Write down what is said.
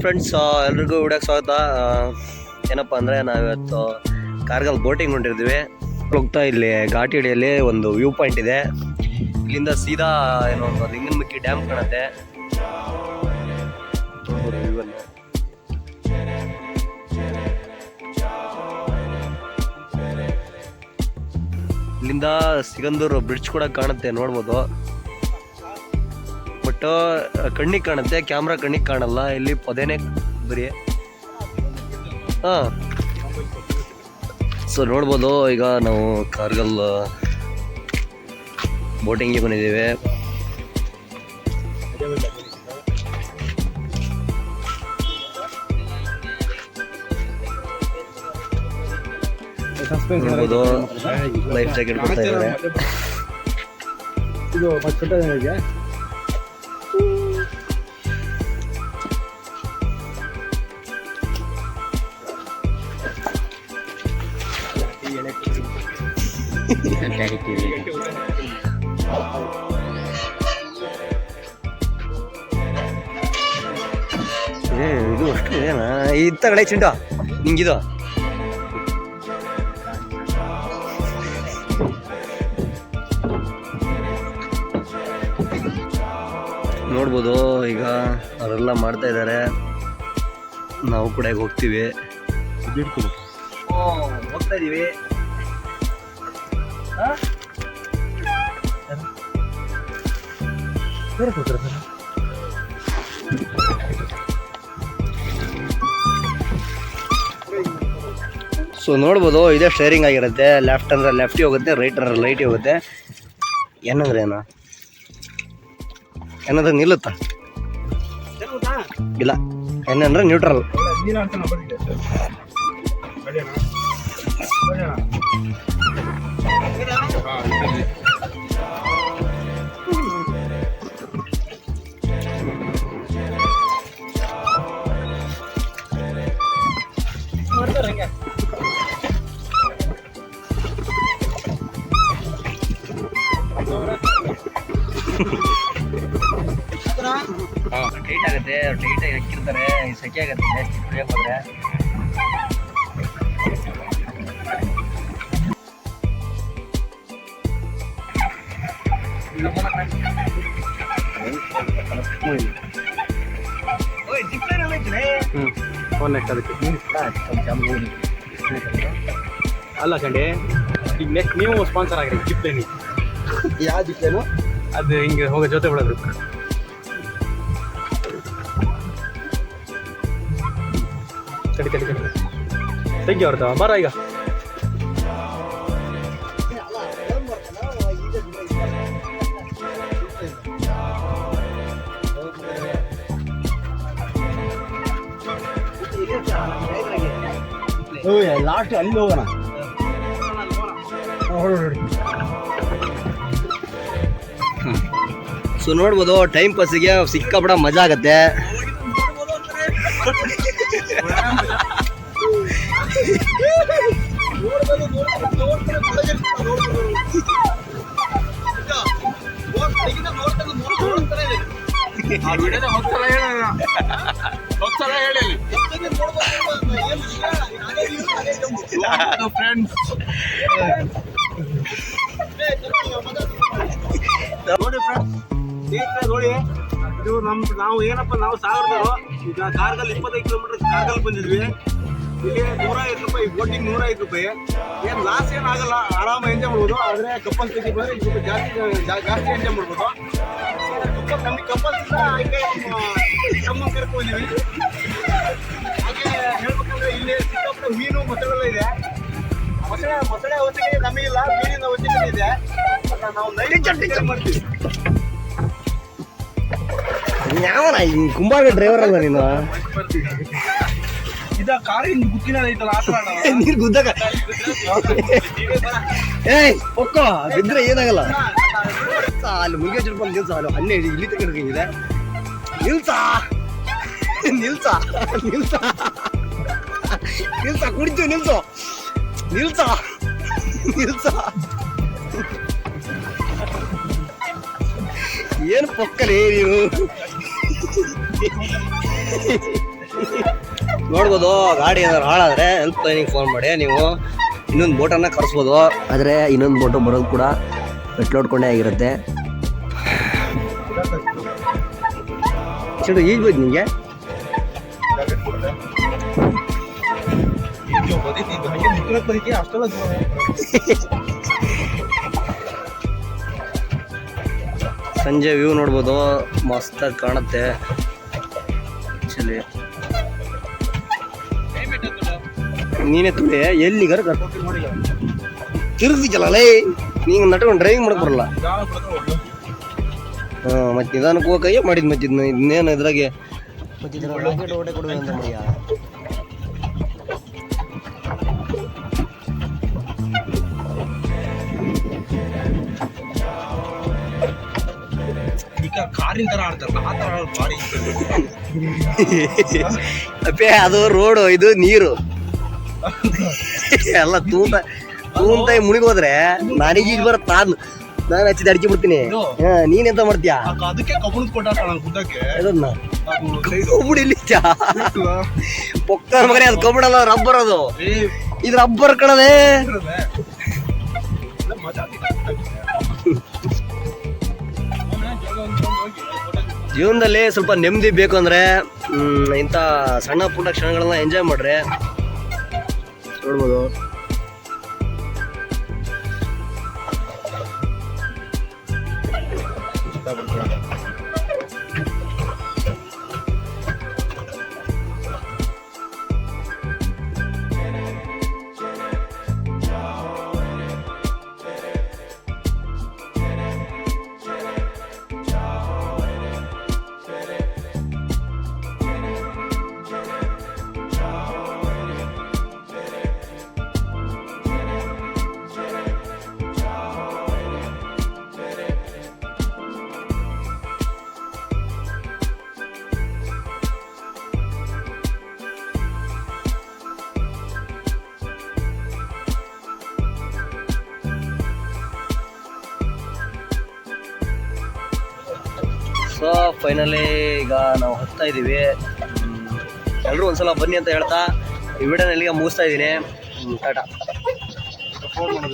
Friends ಎಲ್ರಿಗೂ ವಿಡಿಯೋಗೆ ಸ್ವಾಗತ. ಏನಪ್ಪ ಅಂದರೆ ನಾವಿವತ್ತು ಕಾರ್ಗಲ್ ಬೋಟಿಂಗ್ ಹೊಂಟಿರ್ತೀವಿ ಹೋಗ್ತಾ ಇಲ್ಲಿ ಘಾಟಿಡಿಯಲ್ಲಿ ಒಂದು ವ್ಯೂ ಪಾಯಿಂಟ್ ಇದೆ. ಇಲ್ಲಿಂದ ಸೀದಾ ಏನೋ ಒಂದು ಲಿಂಗನಮಕ್ಕಿ ಡ್ಯಾಮ್ ಕಾಣುತ್ತೆ. ಇಲ್ಲಿಂದ ಸಿಗಂದೂರು ಬ್ರಿಡ್ಜ್ ಕೂಡ ಕಾಣುತ್ತೆ, ನೋಡ್ಬೋದು. ಬಟ್ ಕಣ್ಣಿಗೆ ಕಾಣುತ್ತೆ, ಕ್ಯಾಮ್ರಾ ಕಣ್ಣಿಗೆ ಕಾಣಲ್ಲ, ಇಲ್ಲಿ ಪೊದೆನೆ ಬರೀ. ಹಾ. ಸೊ ನೋಡ್ಬೋದು, ಈಗ ನಾವು ಕಾರ್ಗಲ್ ಬೋಟಿಂಗ್ಗೆ ಬಂದಿದ್ದೇವೆ. ನೋಡ್ಬೋದು ಲೈಫ್ ಜಾಕೆಟ್ ಕೊಡ್ತಾ ಇದ್ದಾರೆ. ಇದು ಅಷ್ಟು ಇತ್ತ ಕಡೆ ಚಿಂಟ ನಿಂಗಿದು ನೋಡ್ಬೋದು ಈಗ ಅವರೆಲ್ಲ ಮಾಡ್ತಾ ಇದ್ದಾರೆ. ನಾವು ಕೂಡ ಈಗ ಹೋಗ್ತೀವಿ. ಹೋಗ್ತಾ ಇದೀವಿ. ಸೊ ನೋಡ್ಬೋದು, ಇದೇ ಸ್ಟೇರಿಂಗ್ ಆಗಿರುತ್ತೆ. ಲೆಫ್ಟ್ ಅಂದ್ರೆ ಲೆಫ್ಟಿ ಹೋಗುತ್ತೆ ರೈಟ್ ಅಂದ್ರೆ ರೈಟಿ ಹೋಗುತ್ತೆ. ಏನಂದ್ರೆ ಏನೋ? ಏನಂದ್ರೆ ನಿಲ್ಲುತ್ತಾ? ಇಲ್ಲ. ಏನಂದ್ರೆ ನ್ಯೂಟ್ರಲ್ ಟೈಟ್ ಆಗುತ್ತೆ ಟೈಟ್ ಆಗಿ ಹಾಕಿರ್ತಾರೆ ಸೆಕೆ ಆಗುತ್ತೆ ಜಾಸ್ತಿ ಕುಡಿಯಕ್ಕೆ ಹೋದ್ರೆ. ಫೋನ್ ನೆಕ್ಸ್ಟ್ ಅದಕ್ಕೆ. ಅಲ್ಲ ಕಂಡೆ ಈಗ ನೆಕ್ಸ್ಟ್ ನೀವು ಸ್ಪಾನ್ಸರ್ ಆಗಿರಿ ಜಿಪ್ ಲೈನಿಗೆ ಯಾವ ಅದು ಹಿಂಗೆ ಹೋಗೋ ಜೊತೆ ಬಿಡೋದು ಕಡಿ ಕಡಿ ಕಡಿ ತೆಗಿ ಬರ್ತಾವ ಬರ ಈಗ. ಲಾಸ್ಟ್ ಅಲ್ಲಿ ಹೋಗೋಣ. ಸೊ ನೋಡ್ಬೋದು ಟೈಮ್ ಪಾಸಿಗೆ ಸಿಕ್ಕಾಪಡ ಮಜಾ ಆಗತ್ತೆ. ನೋಡಿ ಫ್ರೆಂಡ್ಸ್ ಸ್ನೇಹಿತರೆ ನೋಡಿ ಇದು ನಮ್ಮ ನಾವು ಏನಪ್ಪ ನಾವು ಸಾವಿರದವರು ಈಗ ಕಾರ್ಗಲ್ ಇಪ್ಪತ್ತೈದು ಕಿಲೋಮೀಟರ್ ಕಾರ್ಗಲ್ ಬಂದಿದ್ವಿ. ಇಲ್ಲಿ ನೂರ ಐದು ರೂಪಾಯಿ ಬೋಟಿಂಗ್ ನೂರ ಐದು ರೂಪಾಯಿ. ಏನು ಲಾಸ್ ಏನಾಗಲ್ಲ ಆರಾಮ ಎಂಜಾಯ್ ಮಾಡ್ಬೋದು. ಆದರೆ ಕಪ್ಪಲ್ ಸಿಟಿ ಬಂದರೆ ಸ್ವಲ್ಪ ಜಾಸ್ತಿ ಜಾಸ್ತಿ ಎಂಜಾಯ್ ಮಾಡ್ಬೋದು. ನಮಗೆ ಕಪ್ಪಲ್ ಹಂಗೆ ನಮ್ಮ ಕರ್ಕೊಂಡಿವಿ ಹಾಗೆ ಹೇಳ್ಬೇಕಂದ್ರೆ ಇಲ್ಲಿ ಸಿಕ್ಕಾಪಟ್ಟೆ ಮೀನು ಮೊಸಳೆಲ್ಲ ಇದೆ. ಮೊಸಳೆ ಮೊಸಳೆ ಅವಶ್ಯಕತೆ ನಮಗಿಲ್ಲ ಮೀನಿನ ಅವಶ್ಯಕತೆ ಇದೆ. ನಾವು ನೈಟ್ ಮಾಡ್ತೀವಿ. ಯಾವನ ಕುಂಬಾರ ಡ್ರೈವರ್ ಅಲ್ವಾ ನೀನು? ಇದ ಕಾರಿನ ಬುಕ್ಕಿನ ಐತಲ್ಲ ಆ ಥರ ನೀರು ಗುದ್ದಾಗ. ಏಯ್ ಒಕ್ಕೋ ಬಿದ್ರೆ ಏನಾಗಲ್ಲ. ಅಲ್ಲಿ ಮುಗಿಯೋ ಬಂದು ನಿಲ್ಸ ಅಲ್ಲಿ ಇದೆ, ಇಲ್ಲಿ ತಗೊಂಡಿದೆ ನಿಲ್ಸ. ನಿಲ್ಸ ನಿಲ್ಸ. ನಿಲ್ಸ ಕುಡಿತು ನಿಲ್ಸು. ನಿಲ್ಸ ನಿಲ್ಸ. ಏನು ಪೊಕ್ಕಲೇ ನೀವು? ನೋಡ್ಬೋದು ಗಾಡಿ ಏನಾದ್ರು ಹಾಳಾದ್ರೆ ಹೆಲ್ಪ್ ಲೈನಿಗೆ ಫೋನ್ ಮಾಡಿ ನೀವು ಇನ್ನೊಂದು ಬೋಟನ್ನು ಕರೆಸ್ಬೋದು. ಆದರೆ ಇನ್ನೊಂದು ಬೋಟು ಬರೋದು ಕೂಡ ಪೆಟ್ಲೋಡ್ಕೊಂಡೇ ಆಗಿರುತ್ತೆ. ಚಿಡು ಈಜ್ಬೋದು ನಿಮಗೆ ಅಷ್ಟೆಲ್ಲ ಸಂಜೆ ವ್ಯೂ ನೋಡ್ಬೋದು ಮಸ್ತಾಗಿ ಕಾಣುತ್ತೆ. ಚಲಿ ನೀನೇ ತುಳಿ ಎಲ್ಲಿಗಾರ ಕರ್ಕೊಂಡು ತಿರುಗಿಸಲ್ಲ ಲೇ ನೀನು ನಟ್ಕೊಂಡು ಡ್ರೈವಿಂಗ್ ಮಾಡಕ್ ಬರಲ್ಲ. ಹಾಂ ಮತ್ತೆ ನಿಧಾನಕ್ಕೆ ಹೋಗಯ್ಯ ಮಾಡಿದ್ ಮತ್ತೆ ಇದನ್ನ ಇನ್ನೇನು ಇದ್ರಾಗೆ? ಮತ್ತೆ ಇದ್ರ ರಾಕೆಟ್ ಓಟೆ ಕೊಡುವೆ ಅಂತ ಮಾಡಿಯ? ಈಗ ಕಾರಿನ ತರ ಆಡ್ತಾರಲ್ಲ ಆ ತರ ಬಾಡಿ ಅಪ್ಪೆ ಅದು ರೋಡು ಇದು ನೀರು. ಎಲ್ಲ ತೂತ ತೂಂತಾಯಿ ಮುಣಿಗೋದ್ರೆ ನನಗೀಗ ಬರತ್ತ ತಾನ್ ನಾನು ಹಚ್ಚಿದ ಅಡಿಕೆ ಬಿಡ್ತೀನಿ. ಹಾ ನೀನ್ ಎಂತ ಮಾಡ್ತೀಯ? ಅದಕ್ಕೆ ಕಬ್ಬಣದ ಗುಡ್ಡಕ್ಕೆ. ಅದನ್ನ ಇಲ್ಲಿ ಪೊಕ್ಕ ಮಗನೇ ಅದು ಕಬ್ಬುಡಲ್ಲ ರಬ್ಬರ್ ಅದು. ಇದು ರಬ್ಬರ್ ಕಣದೆ ಜೀವನದಲ್ಲಿ ಸ್ವಲ್ಪ ನೆಮ್ಮದಿ ಬೇಕು ಅಂದ್ರೆ ಇಂಥ ಸಣ್ಣ ಪುಟ್ಟ ಕ್ಷಣಗಳನ್ನ ಎಂಜಾಯ್ ಮಾಡ್ರಿ ನೋಡ್ಬೋದು. ಸೊ ಫೈನಲಿ ಈಗ ನಾವು ಹೋಗ್ತಾ ಇದ್ದೀವಿ ಎಲ್ಲರೂ ಒಂದ್ಸಲ ಬನ್ನಿ ಅಂತ ಹೇಳ್ತಾ ಈ ವಿಡಿಯೋನ ಇಲ್ಲಿಗೆ ಮುಗಿಸ್ತಾ ಇದ್ದೀನಿ. ಟಾಟಾ.